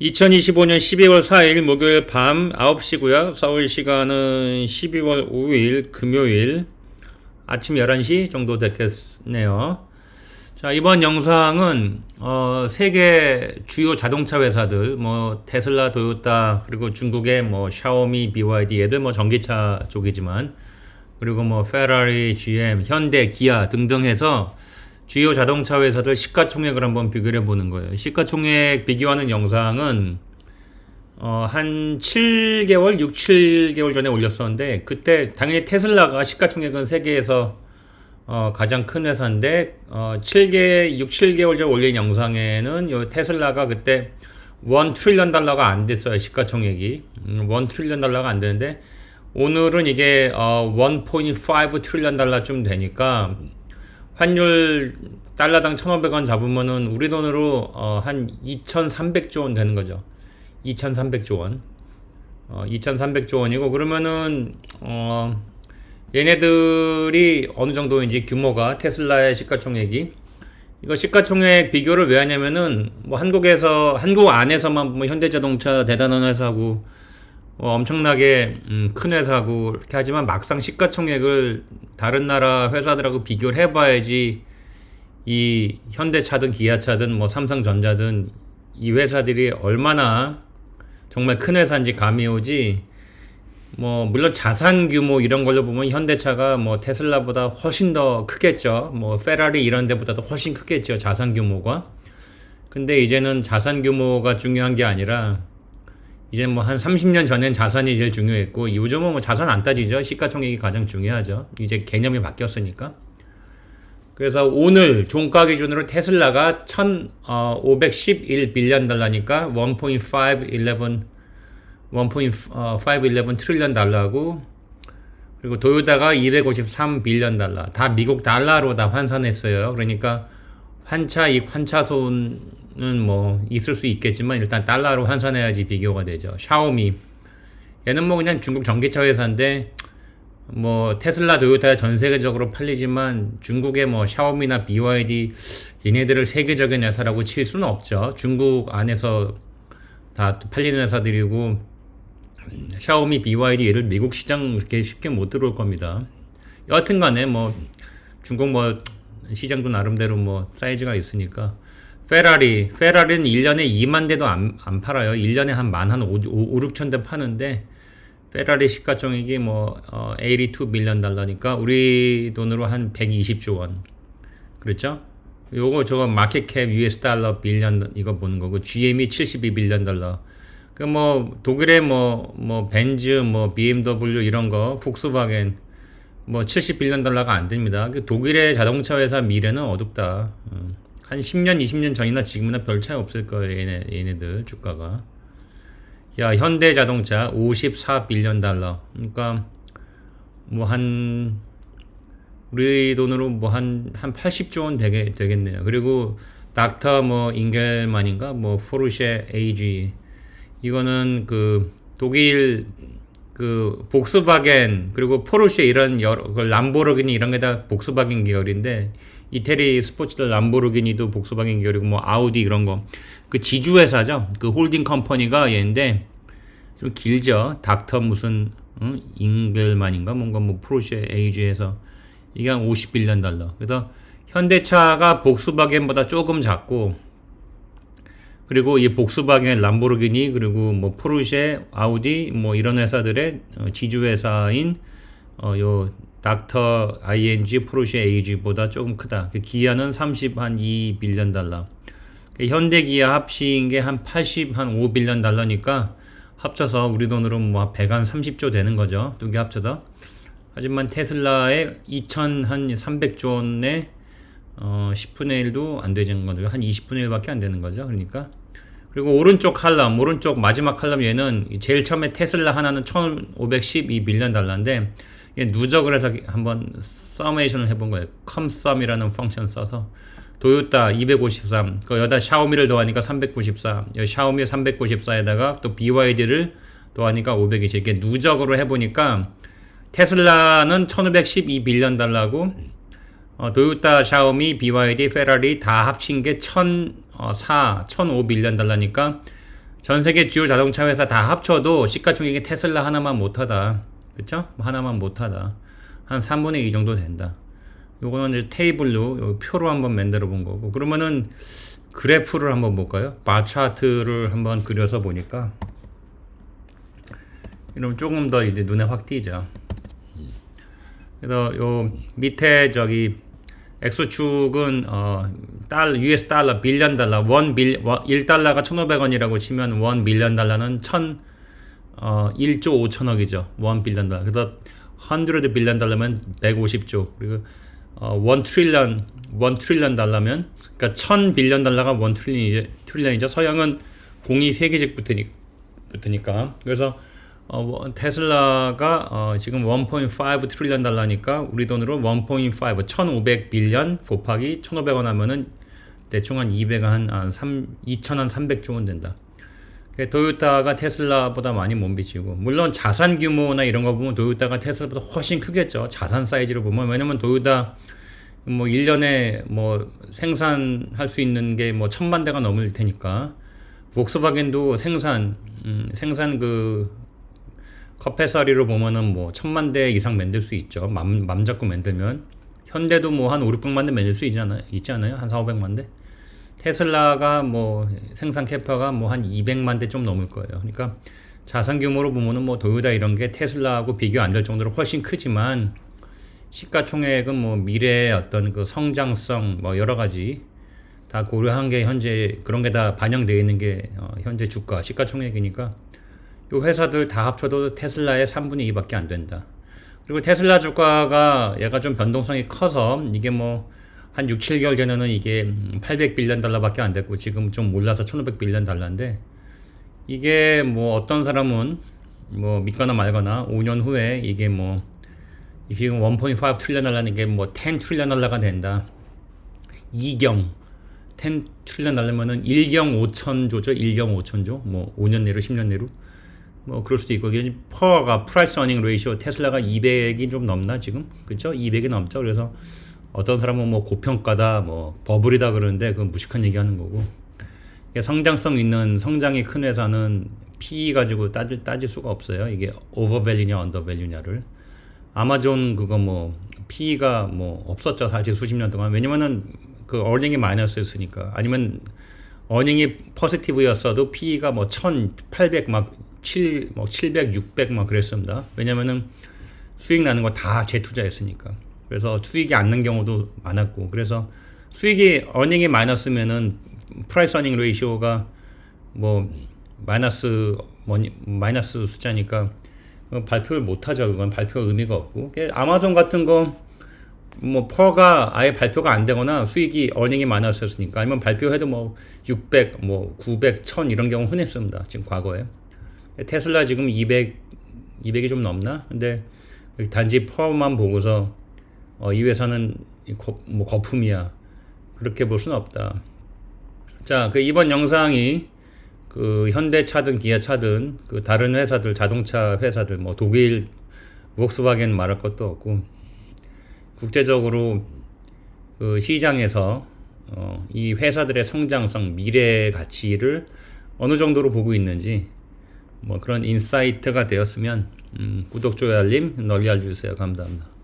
2025년 12월 4일 목요일 밤 9시고요. 서울 시간은 12월 5일 금요일 아침 11시 정도 됐겠네요. 자, 이번 영상은 어, 세계 주요 자동차 회사들 뭐 테슬라, 도요타 그리고 중국의 뭐 샤오미, BYD 얘들 뭐 전기차 쪽이지만 그리고 뭐 페라리, GM, 현대, 기아 등등 해서 주요 자동차 회사들 시가총액을 한번 비교해 보는 거예요. 시가총액 비교하는 영상은 어, 한 7개월, 6, 7개월 전에 올렸었는데 그때 당연히 테슬라가 시가총액은 세계에서 어, 가장 큰 회사인데 어, 7개, 6, 7개월 전 올린 영상에는 요 테슬라가 그때 1 트릴리언 달러가 안 됐어요. 시가총액이. 음, 1 트릴리언 달러가 안 되는데 오늘은 이게 어, 1.5 트릴리언 달러쯤 되니까 환율 달러당 1,500원 잡으면은 우리 돈으로 어, 한 2,300조 원 되는 거죠. 2,300조 원. 어, 2,300조 원이고 그러면은 어, 얘네들이 어느 정도인지 규모가 테슬라의 시가총액이 이거 시가총액 비교를 왜 하냐면은 뭐 한국에서 한국 안에서만 보면 현대자동차 대단한 회사고 어, 엄청나게 음, 큰 회사고 이렇게 하지만 막상 시가총액을 다른 나라 회사들하고 비교를 해봐야지 이 현대차든 기아차든 뭐 삼성전자든 이 회사들이 얼마나 정말 큰 회사인지 감이 오지. 뭐 물론 자산 규모 이런 걸로 보면 현대차가 뭐 테슬라보다 훨씬 더 크겠죠. 뭐 페라리 이런 데보다도 훨씬 크겠죠 자산 규모가. 근데 이제는 자산 규모가 중요한 게 아니라 이제 뭐 한 30년 전엔 자산이 제일 중요했고 요즘은 뭐 자산 안 따지죠. 시가총액이 가장 중요하죠. 이제 개념이 바뀌었으니까. 그래서 오늘 종가 기준으로 테슬라가 1,511 빌리언 달러니까 1.511 1.511 트릴리언 달러고 그리고 도요타가 253 빌리언 달러 다 미국 달러로 다 환산했어요. 그러니까 환차익 환차손은 뭐 있을 수 있겠지만 일단 달러로 환산해야지 비교가 되죠. 샤오미 얘는 뭐 그냥 중국 전기차 회사인데 뭐 테슬라, 도요타 전 세계적으로 팔리지만 중국의 뭐 샤오미나 BYD 얘네들을 세계적인 회사라고 칠 수는 없죠. 중국 안에서 다 팔리는 회사들이고 샤오미, BYD 얘를 미국 시장 이렇게 쉽게 못 들어올 겁니다. 여하튼간에 뭐 중국 뭐 시장도 나름대로 뭐 사이즈가 있으니까 페라리 페라리는 1년에 2만 대도 안, 안 팔아요 1년에 한 만 한 5, 5, 6천 대 파는데 페라리 시가총액이 뭐 어, 82 밀리언 달러니까 우리 돈으로 한 120조 원 그렇죠? 요거 저거 마켓캡 US 달러 빌리언 이거 보는 거고 GM이 72 빌리언 달러 그 뭐 독일의 뭐뭐 뭐 벤즈 뭐 BMW 이런 거 폭스바겐 뭐 70 빌리언 달러가 안 됩니다. 그 독일의 자동차 회사 미래는 어둡다. 어. 한 10년, 20년 전이나 지금이나 별 차이 없을 거예요. 얘네, 얘네들 주가가. 야, 현대 자동차 54빌리언 달러. 그러니까 뭐 한 우리 돈으로 뭐 한 한 80조 원 되게 되겠네요. 그리고 닥터 뭐 잉겔만인가 뭐 포르쉐 AG 이거는 그 독일 그 복스바겐 그리고 포르쉐 이런 여러 그 람보르기니 이런 게 다 복스바겐 계열인데 이태리 스포츠들 람보르기니도 복스바겐 계열이고 뭐 아우디 이런 거. 그 지주 회사죠. 그 홀딩 컴퍼니가 얘인데 좀 길죠. 닥터 무슨 응? 잉글만인가? 뭔가 뭐 포르쉐 에이지에서 이게 한 50빌리언 달러. 그래서 현대차가 복스바겐보다 조금 작고 그리고 이 복스바겐, 람보르기니 그리고 뭐 포르쉐, 아우디 뭐 이런 회사들의 어, 지주 회사인 어요 닥터 ING, 포르쉐 AG보다 조금 크다. 그 기아는 30한 2빌리언 달러. 그 현대 기아 합친 게한 80 한 5빌리언 달러니까 합쳐서 우리 돈으로 뭐 100한 30조 되는 거죠. 두 개 합쳐서. 하지만 테슬라의 2천 한 300조 원의 어, 10분의 1도 안 되는 거죠. 한 20분의 1밖에 안 되는 거죠. 그러니까. 그리고 오른쪽 칼럼, 오른쪽 마지막 칼럼 얘는 제일 처음에 테슬라 하나는 1512밀리언 달러인데 누적을 해서 한번 서메이션을 해본 거예요. 컴썸이라는 펑션 써서 도요타 253, 그 여기다 샤오미를 더하니까 394, 여기 샤오미 394에다가 또 BYD를 더하니까 520. 이렇게 누적으로 해보니까 테슬라는 1512밀리언 달러고 어, 도요타, 샤오미, BYD, 페라리 다 합친 게 1,004, 1,005 빌리언 달러니까 전 세계 주요 자동차 회사 다 합쳐도 시가총액이 테슬라 하나만 못하다. 그쵸? 하나만 못하다. 한 3분의 2 정도 된다. 요거는 이제 테이블로 요 표로 한번 만들어 본 거고 그러면은 그래프를 한번 볼까요? 바 차트를 한번 그려서 보니까 이러면 조금 더 이제 눈에 확 띄죠. 그래서 요 밑에 저기 X축은 어, 달 US 달러 빌리언 달러 원 빌, 1달러가 1,500원이라고 치면 원 빌리언 달러는 1 어, 1조 5천억이죠. 원 빌리언 달러. 그래서 100 빌리언 달러면 150조. 그리고 어, 1 트릴리언 1 트릴리언 달러면 그러니까 1000 빌리언 달러가 1 트릴리언이죠. 트릴리언이죠. 서양은 공이 3개씩 붙으니, 붙으니까. 그래서 어, 뭐, 테슬라가 어, 지금 1.5 트릴리언 달러니까 우리 돈으로 1.5 1500 빌리언 곱하기 1500원 하면은 대충 한 200, 한, 한 3, 2300조 원 된다. 그 도요타가 테슬라보다 많이 못 미치고 물론 자산 규모나 이런 거 보면 도요타가 테슬라보다 훨씬 크겠죠. 자산 사이즈로 보면 왜냐면 도요타 뭐 1년에 뭐 생산할 수 있는 게 뭐 천만 대가 넘을 테니까 복스바겐도 생산 음, 생산 그 컵회사리로 보면은 뭐 천만 대 이상 만들 수 있죠. 맘, 맘 잡고 만들면. 현대도 뭐 한 5, 600만 대 만들 수 있잖아요. 있지 않아요? 한 4, 500만 대? 테슬라가 뭐 생산 캐파가 뭐 한 200만 대 좀 넘을 거예요. 그러니까 자산 규모로 보면은 뭐 도요타 이런 게 테슬라하고 비교 안 될 정도로 훨씬 크지만 시가총액은 뭐 미래의 어떤 그 성장성 뭐 여러 가지 다 고려한 게 현재 그런 게 다 반영되어 있는 게 어, 현재 주가 시가총액이니까 이 회사들 다 합쳐도 테슬라의 3분의 2밖에 안 된다. 그리고 테슬라 주가가 얘가 좀 변동성이 커서 이게 뭐 한 6, 7개월 전에는 이게 800빌리언 달러밖에 안 됐고 지금 좀 올라서 1500빌리언 달러인데 이게 뭐 어떤 사람은 뭐 믿거나 말거나 5년 후에 이게 뭐 지금 1.5 트릴리언 달러는 이게 뭐10 트릴리언 달러가 된다. 2경 10 트릴리언 달러면은 1경 5천조죠. 1경 5천조. 뭐 5년 내로 10년 내로. 뭐 그럴 수도 있고 이게 퍼가 프라이스 어닝 레이시오 테슬라가 200이 좀 넘나 지금 그렇죠 200이 넘죠 그래서 어떤 사람은 뭐 고평가다 뭐 버블이다 그러는데 그건 무식한 얘기하는 거고. 성장성 있는 성장이 큰 회사는 PE 가지고 따질 따질 수가 없어요. 이게 오버밸류냐 언더밸류냐를. 아마존 그거 뭐 PE가 뭐 없었죠 사실 수십 년 동안. 왜냐면은 그 어닝이 마이너스였으니까. 아니면 어닝이 포지티브였어도 PE가 뭐 1800 막 7, 뭐 700, 600 막 그랬습니다. 왜냐면은 수익 나는 거 다 재투자했으니까. 그래서 수익이 않는 경우도 많았고. 그래서 수익이 어닝이 마이너스면은 프라이스 어닝 레이시오가 뭐 마이너스 뭐니 마이너스 숫자니까 발표를 못 하죠. 그건 발표 의미가 없고. 아마존 같은 거 뭐 퍼가 아예 발표가 안 되거나 수익이 어닝이 마이너스였으니까 아니면 발표해도 뭐 600, 뭐 900, 1000 이런 경우 흔했습니다. 지금 과거에. 테슬라 지금 200, 200이 좀 넘나? 근데 단지 퍼만 보고서 어, 이 회사는 거, 뭐 거품이야. 그렇게 볼 수는 없다. 자, 그 이번 영상이 그 현대차든 기아차든 그 다른 회사들 자동차 회사들 뭐 독일 volkswagen 말할 것도 없고 국제적으로 그 시장에서 어, 이 회사들의 성장성 미래 가치를 어느 정도로 보고 있는지 뭐 그런 인사이트가 되었으면 음, 구독, 좋아요, 알림 널리 알려주세요. 감사합니다.